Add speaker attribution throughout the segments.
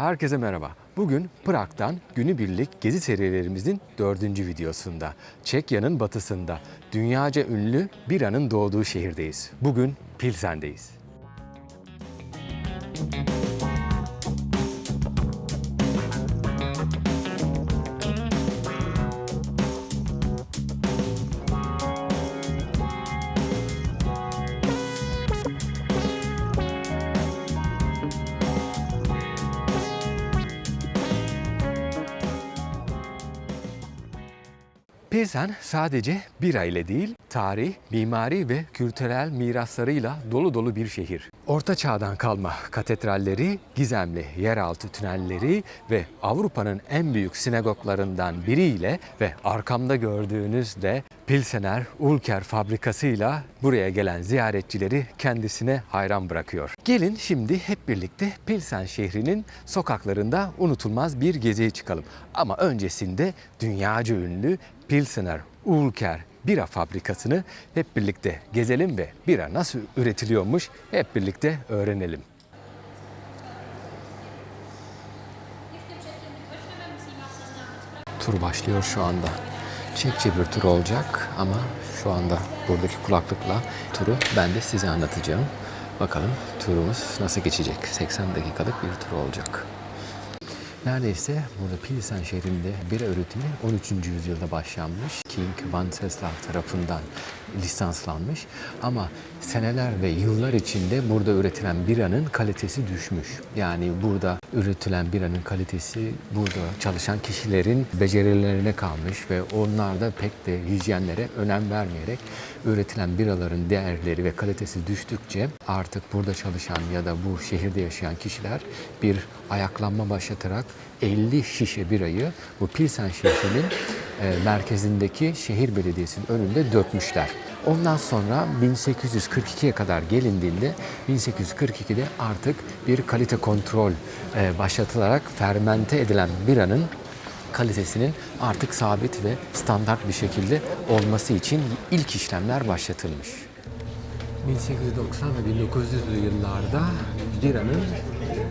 Speaker 1: Herkese merhaba. Bugün Prag'dan günübirlik gezi serilerimizin dördüncü videosunda. Çekya'nın batısında dünyaca ünlü biranın doğduğu şehirdeyiz. Bugün Pilsen'deyiz. Pilsen sadece bira ile değil, tarih, mimari ve kültürel miraslarıyla dolu dolu bir şehir. Orta çağdan kalma katedralleri, gizemli yeraltı tünelleri ve Avrupa'nın en büyük sinagoglarından biriyle ve arkamda gördüğünüz de Pilsener Ulker fabrikasıyla buraya gelen ziyaretçileri kendisine hayran bırakıyor. Gelin şimdi hep birlikte Pilsen şehrinin sokaklarında unutulmaz bir geziye çıkalım. Ama öncesinde dünyaca ünlü Pilsener Ulker bira fabrikasını hep birlikte gezelim ve bira nasıl üretiliyormuş hep birlikte öğrenelim. Tur başlıyor şu anda. Çekçe bir tur olacak ama şu anda buradaki kulaklıkla turu ben de size anlatacağım. Bakalım turumuz nasıl geçecek? 80 dakikalık bir tur olacak. Neredeyse burada Pilsen şehrinde bira üretimi 13. yüzyılda başlanmış. King Wenceslav tarafından lisanslanmış. Ama seneler ve yıllar içinde burada üretilen biranın kalitesi düşmüş. Yani burada üretilen biranın kalitesi burada çalışan kişilerin becerilerine kalmış ve onlar da pek de hijyenlere önem vermeyerek üretilen biraların değerleri ve kalitesi düştükçe artık burada çalışan ya da bu şehirde yaşayan kişiler bir ayaklanma başlatarak 50 şişe birayı bu Pilsen e, merkezindeki şehir belediyesinin önünde dökmüşler. Ondan sonra 1842'ye kadar gelindiğinde 1842'de artık bir kalite kontrol e, başlatılarak fermente edilen biranın kalitesinin artık sabit ve standart bir şekilde olması için ilk işlemler başlatılmış. 1890 ve 1900'lü yıllarda biranın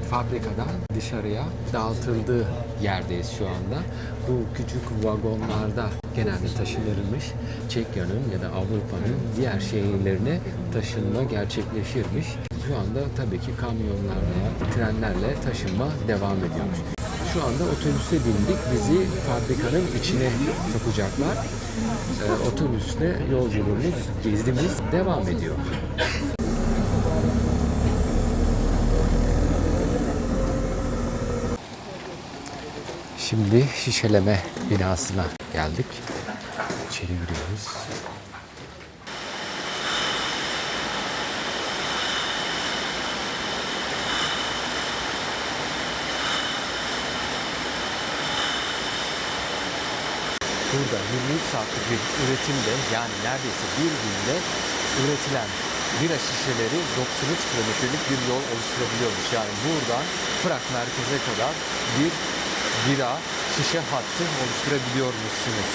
Speaker 1: fabrikadan dışarıya dağıtıldığı yerdeyiz şu anda. Bu küçük vagonlarda genelde taşınırmış. Çekya'nın ya da Avrupa'nın diğer şehirlerine taşınma gerçekleşirmiş. Şu anda tabii ki kamyonlarla, trenlerle taşınma devam ediyormuş. Şu anda otobüse bindik. Bizi fabrikanın içine sokacaklar. Ee, otobüsle yolculuğumuz, gezimiz devam ediyor. Şimdi şişeleme binasına geldik. İçeri giriyoruz. Burada 23 saatlik bir üretimde yani neredeyse bir günde üretilen bira şişeleri 93 kilometrelik bir yol oluşturabiliyormuş. Yani buradan Prag merkeze kadar bir bira şişe hattı oluşturabiliyormuşsunuz.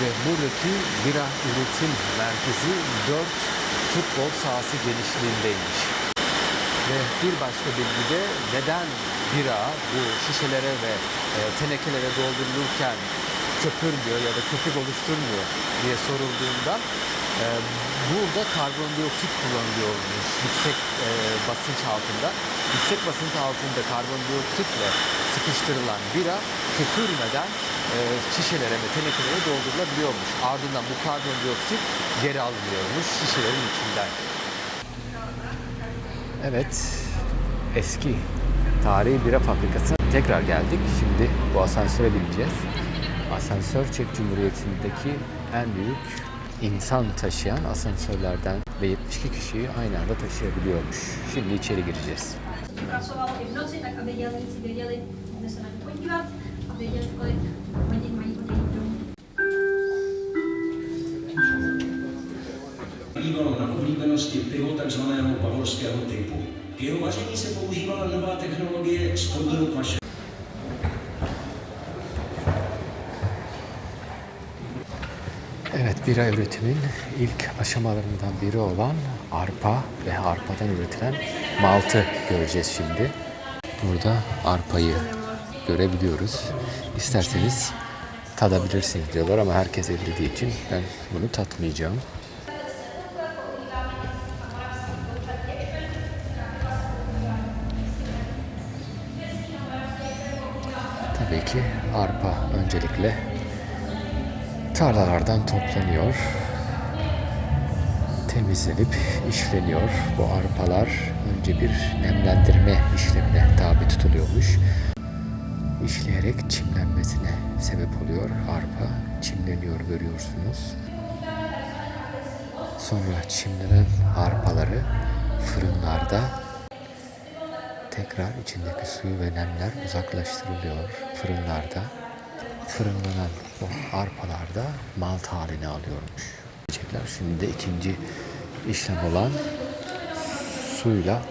Speaker 1: Ve buradaki bira üretim merkezi 4 futbol sahası genişliğindeymiş. Ve bir başka bilgi de neden bira bu şişelere ve e, tenekelere doldurulurken köpürmüyor ya da köpük oluşturmuyor diye sorulduğunda e, burada karbondioksit kullanılıyormuş yüksek e, basınç altında. Yüksek basınç altında karbondioksitle sıkıştırılan bira köpürmeden e, şişelere ve tenekelere doldurulabiliyormuş. Ardından bu karbondioksit geri alınıyormuş şişelerin içinden. Evet, eski tarihi bira fabrikasına tekrar geldik. Şimdi bu asansöre bineceğiz. Asansör Çek Cumhuriyeti'ndeki en büyük insan taşıyan asansörlerden ve 72 kişiyi aynı anda taşıyabiliyormuş. Şimdi içeri gireceğiz.
Speaker 2: Bývalo na oblíbenosti pivo tzv. bavorského typu. K jeho vaření se používala nová technologie spodního kvaše.
Speaker 1: Evet, bira üretimin ilk aşamalarından biri olan arpa ve arpadan üretilen maltı göreceğiz şimdi. Burada arpayı görebiliyoruz. İsterseniz tadabilirsiniz diyorlar ama herkes eldediği için ben bunu tatmayacağım. Tabii ki arpa öncelikle tarlalardan toplanıyor. Temizlenip işleniyor. Bu arpalar önce bir nemlendirme işlemine tabi tutuluyormuş. İşleyerek çimlenmesine sebep oluyor. Arpa çimleniyor görüyorsunuz. Sonra çimlenen arpaları fırınlarda tekrar içindeki suyu ve nemler uzaklaştırılıyor fırınlarda. Fırınlanan o arpalar da malt haline alıyormuş. Diyecekler. Şimdi de ikinci işlem olan suyla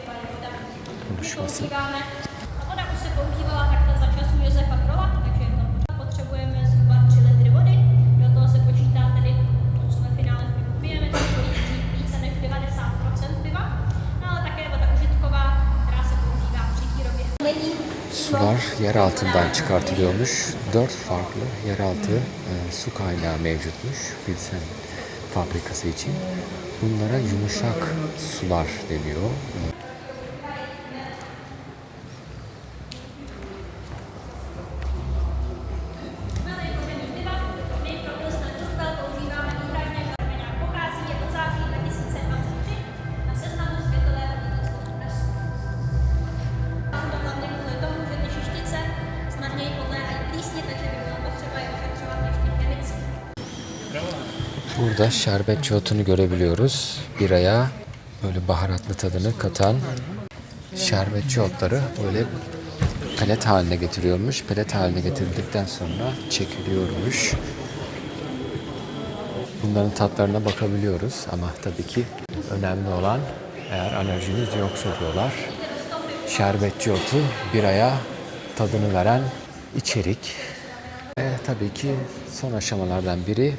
Speaker 1: konuşması.
Speaker 3: Ta
Speaker 1: Sular yer altından çıkartılıyormuş. Dört farklı yeraltı e, su kaynağı mevcutmuş Pilsen fabrikası için. Bunlara yumuşak sular deniyor. Burada şerbetçi otunu görebiliyoruz. Biraya böyle baharatlı tadını katan şerbetçi otları böyle pelet haline getiriyormuş. Pelet haline getirildikten sonra çekiliyormuş. Bunların tatlarına bakabiliyoruz ama tabii ki önemli olan eğer alerjiniz yoksa diyorlar. Şerbetçi otu biraya tadını veren içerik. Ve tabii ki son aşamalardan biri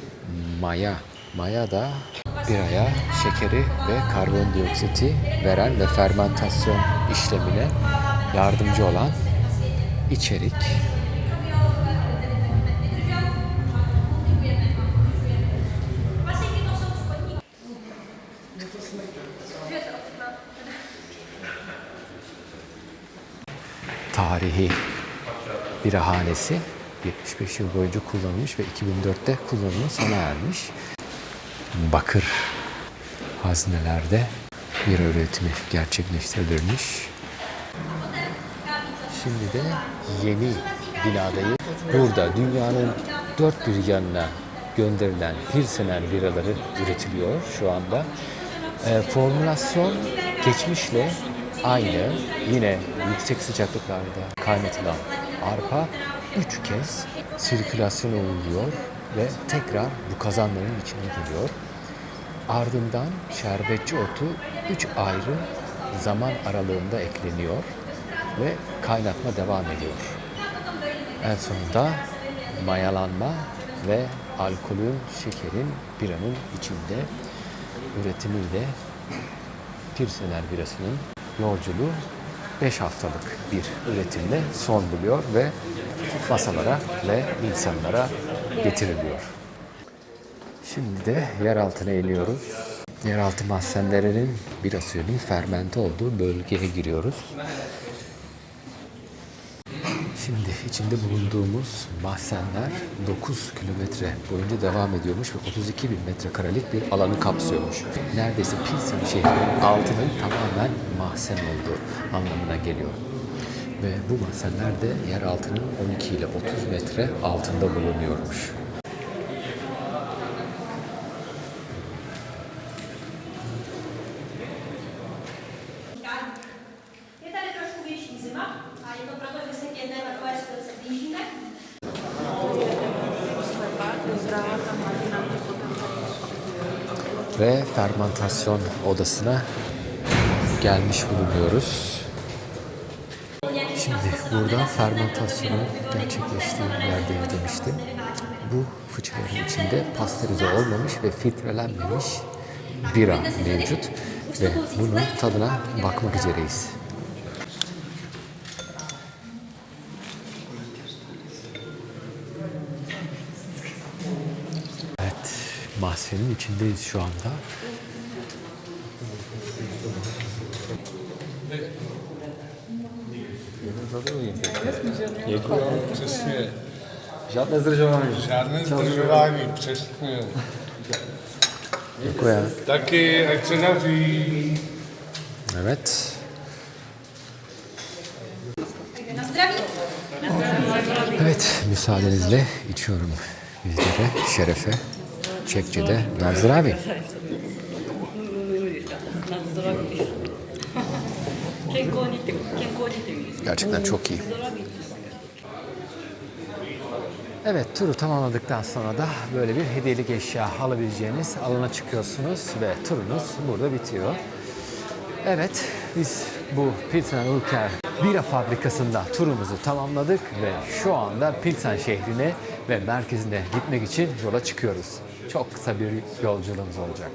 Speaker 1: maya. Maya da biraya şekeri ve karbondioksiti veren ve fermentasyon işlemine yardımcı olan içerik. Tarihi birahanesi 75 yıl boyunca kullanılmış ve 2004'te kullanımı sona ermiş. Bakır haznelerde bir üretimi gerçekleştirilmiş. Şimdi de yeni binadayı burada dünyanın dört bir yanına gönderilen Pilsener biraları üretiliyor şu anda. E, formülasyon geçmişle aynı. Yine yüksek sıcaklıklarda kaynatılan arpa üç kez sirkülasyona uğruyor ve tekrar bu kazanların içine geliyor. Ardından şerbetçi otu üç ayrı zaman aralığında ekleniyor ve kaynatma devam ediyor. En sonunda mayalanma ve alkolün, şekerin biranın içinde üretimiyle Pilsener birasının yolculuğu 5 haftalık bir üretimle son buluyor ve masalara ve insanlara getiriliyor. Şimdi de yer altına iniyoruz. Yeraltı mahzenlerinin bira suyunun fermente olduğu bölgeye giriyoruz. Şimdi içinde bulunduğumuz mahzenler 9 kilometre boyunca devam ediyormuş ve 32 bin metrekarelik bir alanı kapsıyormuş. Neredeyse Pilsen şehrinin altının tamamen mahzen olduğu anlamına geliyor. Ve bu mahzenler de yer altının 12 ile 30 metre altında bulunuyormuş. Ve fermentasyon odasına gelmiş bulunuyoruz. Burada fermentasyonun gerçekleştiği yerdeyiz demiştim. Bu fıçıların içinde pastörize olmamış ve filtrelenmemiş bira mevcut ve bunun tadına bakmak üzereyiz. Evet, mahzenin içindeyiz şu anda.
Speaker 4: Přesně.
Speaker 5: Žádné zdržování.
Speaker 4: Žádné zdržování, přesně.
Speaker 1: Děkuji.
Speaker 4: Taky, ať se daří.
Speaker 1: Evet.
Speaker 3: Na zdraví.
Speaker 1: Evet, müsaadenizle içiyorum bizlere, şerefe. Çekçe'de Nazravi. Gerçekten çok iyi. Evet, turu tamamladıktan sonra da böyle bir hediyelik eşya alabileceğiniz alana çıkıyorsunuz ve turunuz burada bitiyor. Evet, biz bu Pilsen Ülker bira fabrikasında turumuzu tamamladık ve şu anda Pilsen şehrine ve merkezine gitmek için yola çıkıyoruz. Çok kısa bir yolculuğumuz olacak.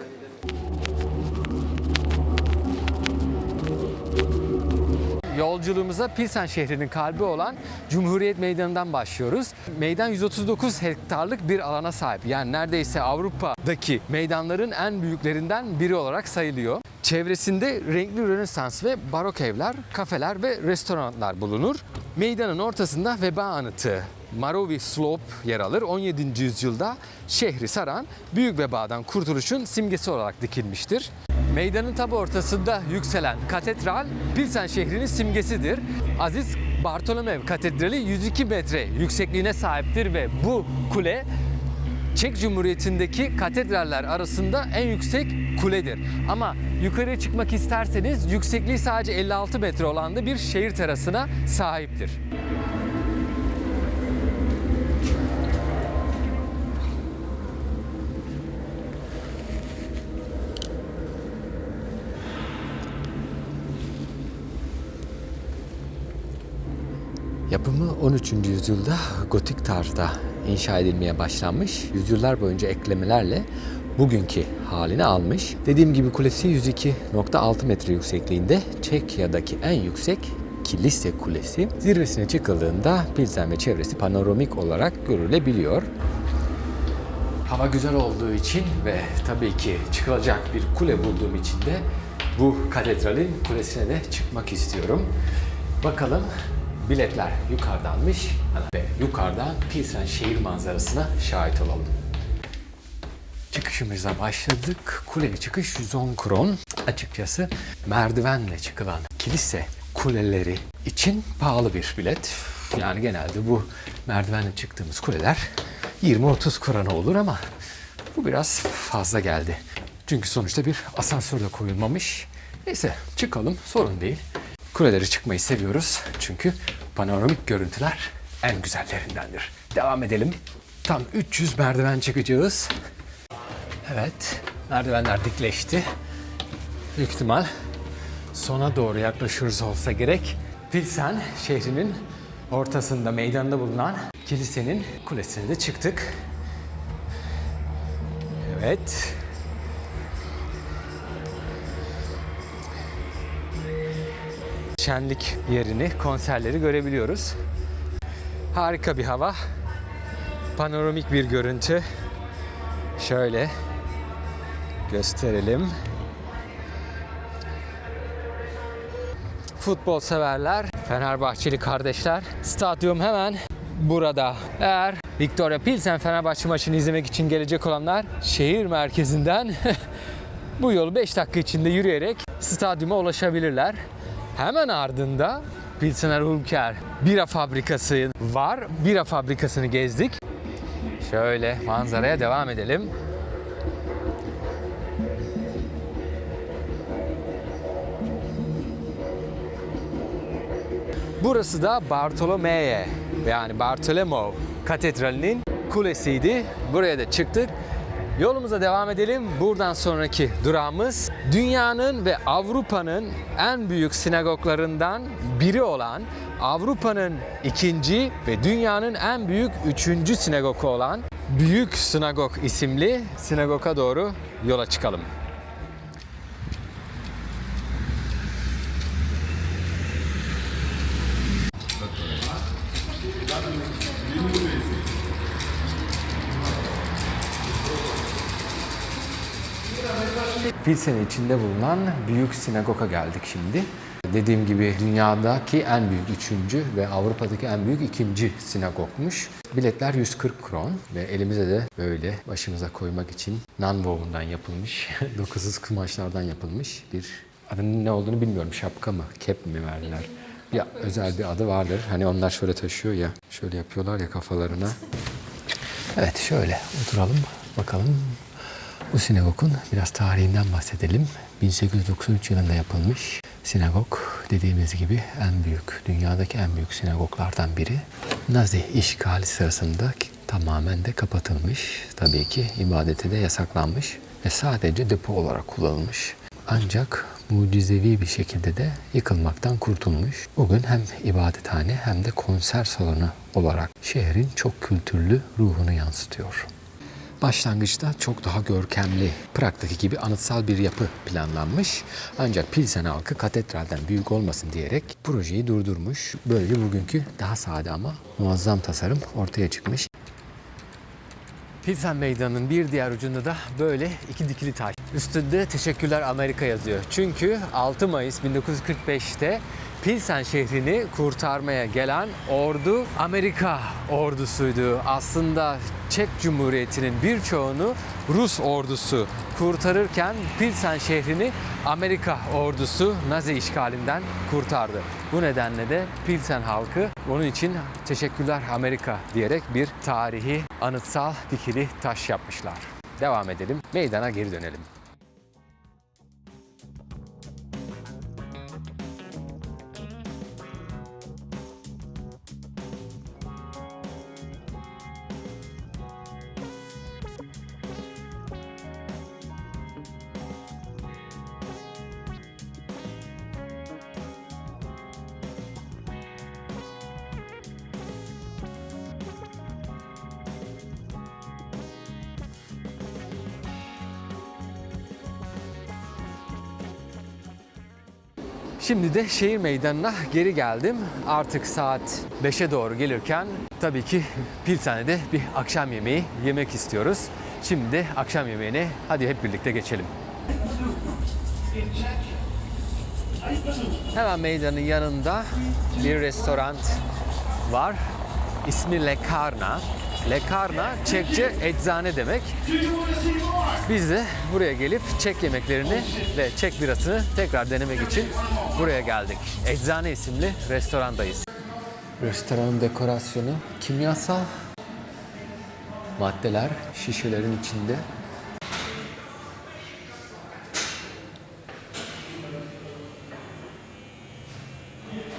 Speaker 1: Yolculuğumuza Pilsen şehrinin kalbi olan Cumhuriyet Meydanı'ndan başlıyoruz. Meydan 139 hektarlık bir alana sahip. Yani neredeyse Avrupa'daki meydanların en büyüklerinden biri olarak sayılıyor. Çevresinde renkli Rönesans ve barok evler, kafeler ve restoranlar bulunur. Meydanın ortasında veba anıtı Marovi Slope yer alır. 17. yüzyılda şehri saran büyük vebadan kurtuluşun simgesi olarak dikilmiştir. Meydanın tam ortasında yükselen katedral Pilsen şehrinin simgesidir. Aziz Bartolomev Katedrali 102 metre yüksekliğine sahiptir ve bu kule Çek Cumhuriyeti'ndeki katedraller arasında en yüksek kuledir. Ama yukarıya çıkmak isterseniz yüksekliği sadece 56 metre olan da bir şehir terasına sahiptir. Yapımı 13. yüzyılda gotik tarzda inşa edilmeye başlanmış. Yüzyıllar boyunca eklemelerle bugünkü halini almış. Dediğim gibi kulesi 102.6 metre yüksekliğinde Çekya'daki en yüksek kilise kulesi. Zirvesine çıkıldığında Pilsen ve çevresi panoramik olarak görülebiliyor. Hava güzel olduğu için ve tabii ki çıkılacak bir kule bulduğum için de bu katedralin kulesine de çıkmak istiyorum. Bakalım biletler yukarıdanmış ve yukarıdan Pilsen şehir manzarasına şahit olalım. Çıkışımıza başladık. Kuleye çıkış 110 kron. Açıkçası merdivenle çıkılan kilise kuleleri için pahalı bir bilet. Yani genelde bu merdivenle çıktığımız kuleler 20-30 krona olur ama bu biraz fazla geldi. Çünkü sonuçta bir asansör de koyulmamış. Neyse çıkalım sorun değil. Kuleleri çıkmayı seviyoruz çünkü panoramik görüntüler en güzellerindendir. Devam edelim. Tam 300 merdiven çıkacağız. Evet, merdivenler dikleşti. Büyük ihtimal sona doğru yaklaşıyoruz olsa gerek. Pilsen şehrinin ortasında, meydanda bulunan kilisenin kulesine de çıktık. Evet. Şenlik yerini, konserleri görebiliyoruz. Harika bir hava. Panoramik bir görüntü. Şöyle gösterelim. Futbol severler, Fenerbahçeli kardeşler. Stadyum hemen burada. Eğer Victoria Pilsen Fenerbahçe maçını izlemek için gelecek olanlar şehir merkezinden bu yolu 5 dakika içinde yürüyerek stadyuma ulaşabilirler. Hemen ardında Pilsener Ulker bira fabrikası var. Bira fabrikasını gezdik. Şöyle manzaraya devam edelim. Burası da Bartolomeye yani Bartolomeo Katedrali'nin kulesiydi. Buraya da çıktık. Yolumuza devam edelim. Buradan sonraki durağımız dünyanın ve Avrupa'nın en büyük sinagoglarından biri olan Avrupa'nın ikinci ve dünyanın en büyük üçüncü sinagogu olan Büyük Sinagog isimli sinagoga doğru yola çıkalım. Pilsen'in içinde bulunan büyük sinagoga geldik şimdi. Dediğim gibi dünyadaki en büyük üçüncü ve Avrupa'daki en büyük ikinci sinagogmuş. Biletler 140 kron ve elimize de böyle başımıza koymak için nanwoven'dan yapılmış, dokuzsuz kumaşlardan yapılmış bir adının ne olduğunu bilmiyorum. Şapka mı, kep mi verdiler? Bir özel bir adı vardır. Hani onlar şöyle taşıyor ya, şöyle yapıyorlar ya kafalarına. Evet şöyle oturalım bakalım. Bu sinagogun biraz tarihinden bahsedelim. 1893 yılında yapılmış. Sinagog dediğimiz gibi en büyük, dünyadaki en büyük sinagoglardan biri. Nazi işgali sırasında tamamen de kapatılmış. Tabii ki ibadete de yasaklanmış ve sadece depo olarak kullanılmış. Ancak mucizevi bir şekilde de yıkılmaktan kurtulmuş. Bugün hem ibadethane hem de konser salonu olarak şehrin çok kültürlü ruhunu yansıtıyor. Başlangıçta çok daha görkemli, Prag'daki gibi anıtsal bir yapı planlanmış. Ancak Pilsen halkı katedralden büyük olmasın diyerek projeyi durdurmuş. Böylece bugünkü daha sade ama muazzam tasarım ortaya çıkmış. Pilsen Meydanı'nın bir diğer ucunda da böyle iki dikili taş. Üstünde teşekkürler Amerika yazıyor. Çünkü 6 Mayıs 1945'te Pilsen şehrini kurtarmaya gelen ordu Amerika ordusuydu. Aslında Çek Cumhuriyeti'nin birçoğunu Rus ordusu kurtarırken Pilsen şehrini Amerika ordusu Nazi işgalinden kurtardı. Bu nedenle de Pilsen halkı onun için teşekkürler Amerika diyerek bir tarihi anıtsal dikili taş yapmışlar. Devam edelim. Meydana geri dönelim. Şimdi de şehir meydanına geri geldim. Artık saat 5'e doğru gelirken tabii ki Pilsen'de bir akşam yemeği yemek istiyoruz. Şimdi akşam yemeğine hadi hep birlikte geçelim. Hemen meydanın yanında bir restoran var. İsmi Lekarna. Lekarna Çekçe eczane demek. Biz de buraya gelip Çek yemeklerini ve Çek birasını tekrar denemek için buraya geldik. Eczane isimli restorandayız. Restoranın dekorasyonu kimyasal maddeler şişelerin içinde.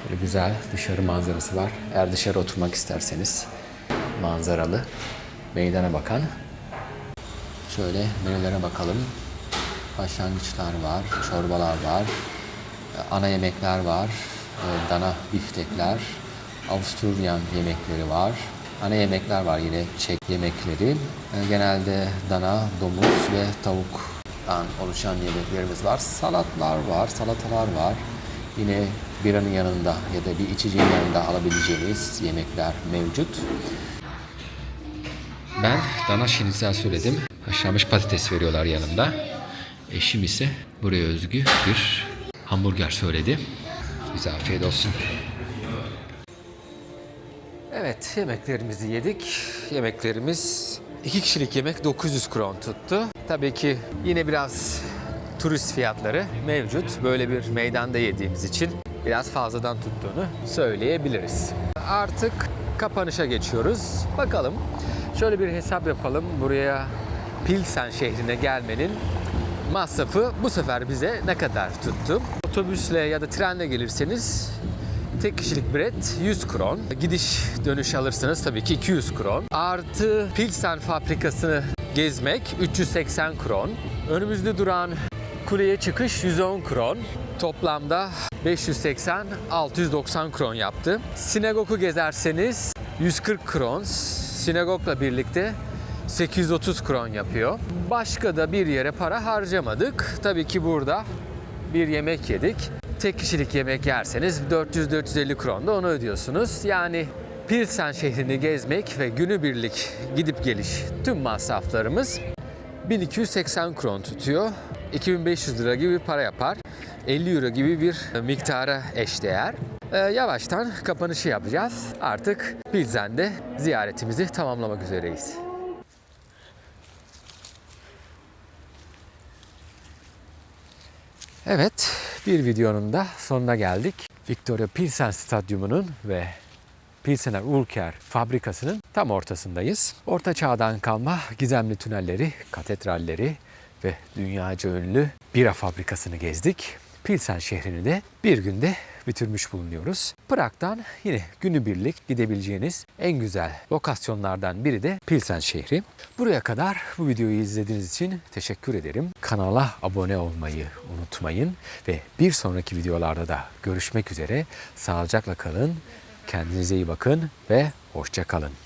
Speaker 1: Böyle güzel dışarı manzarası var. Eğer dışarı oturmak isterseniz manzaralı, meydana bakan. Şöyle menülere bakalım. Başlangıçlar var, çorbalar var, ana yemekler var, e, dana biftekler, Avusturyan yemekleri var. Ana yemekler var yine Çek yemekleri. E, Genelde dana, domuz ve tavuktan oluşan yemeklerimiz var. Salatlar var, salatalar var. Yine biranın yanında ya da bir içeceğin yanında alabileceğiniz yemekler mevcut. Ben dana şinitsel söyledim. Haşlanmış patates veriyorlar yanında. Eşim ise buraya özgü bir hamburger söyledi. Bize afiyet olsun. Evet, yemeklerimizi yedik. Yemeklerimiz iki kişilik yemek 900 kron tuttu. Tabii ki yine biraz turist fiyatları mevcut. Böyle bir meydanda yediğimiz için biraz fazladan tuttuğunu söyleyebiliriz. Artık kapanışa geçiyoruz. Bakalım şöyle bir hesap yapalım. Buraya Pilsen şehrine gelmenin masrafı bu sefer bize ne kadar tuttu? Otobüsle ya da trenle gelirseniz tek kişilik bilet 100 kron. Gidiş dönüş alırsanız tabii ki 200 kron. Artı Pilsen fabrikasını gezmek 380 kron. Önümüzde duran kuleye çıkış 110 kron. Toplamda 580-690 kron yaptı. Sinagogu gezerseniz 140 kron. Sinagogla birlikte 830 kron yapıyor. Başka da bir yere para harcamadık. Tabii ki burada bir yemek yedik. Tek kişilik yemek yerseniz 400-450 kron da onu ödüyorsunuz. Yani Pilsen şehrini gezmek ve günübirlik gidip geliş tüm masraflarımız 1280 kron tutuyor. 2500 lira gibi para yapar. 50 euro gibi bir miktara eşdeğer. Ee, yavaştan kapanışı yapacağız. Artık Pilsen'de ziyaretimizi tamamlamak üzereyiz. Evet, bir videonun da sonuna geldik. Victoria Pilsen Stadyumu'nun ve Pilsener Ulker fabrikasının tam ortasındayız. Orta çağdan kalma gizemli tünelleri, katedralleri ve dünyaca ünlü bira fabrikasını gezdik. Pilsen şehrini de bir günde bitirmiş bulunuyoruz. Prag'dan yine günübirlik gidebileceğiniz en güzel lokasyonlardan biri de Pilsen şehri. Buraya kadar bu videoyu izlediğiniz için teşekkür ederim. Kanala abone olmayı unutmayın ve bir sonraki videolarda da görüşmek üzere. Sağlıcakla kalın, kendinize iyi bakın ve hoşça kalın.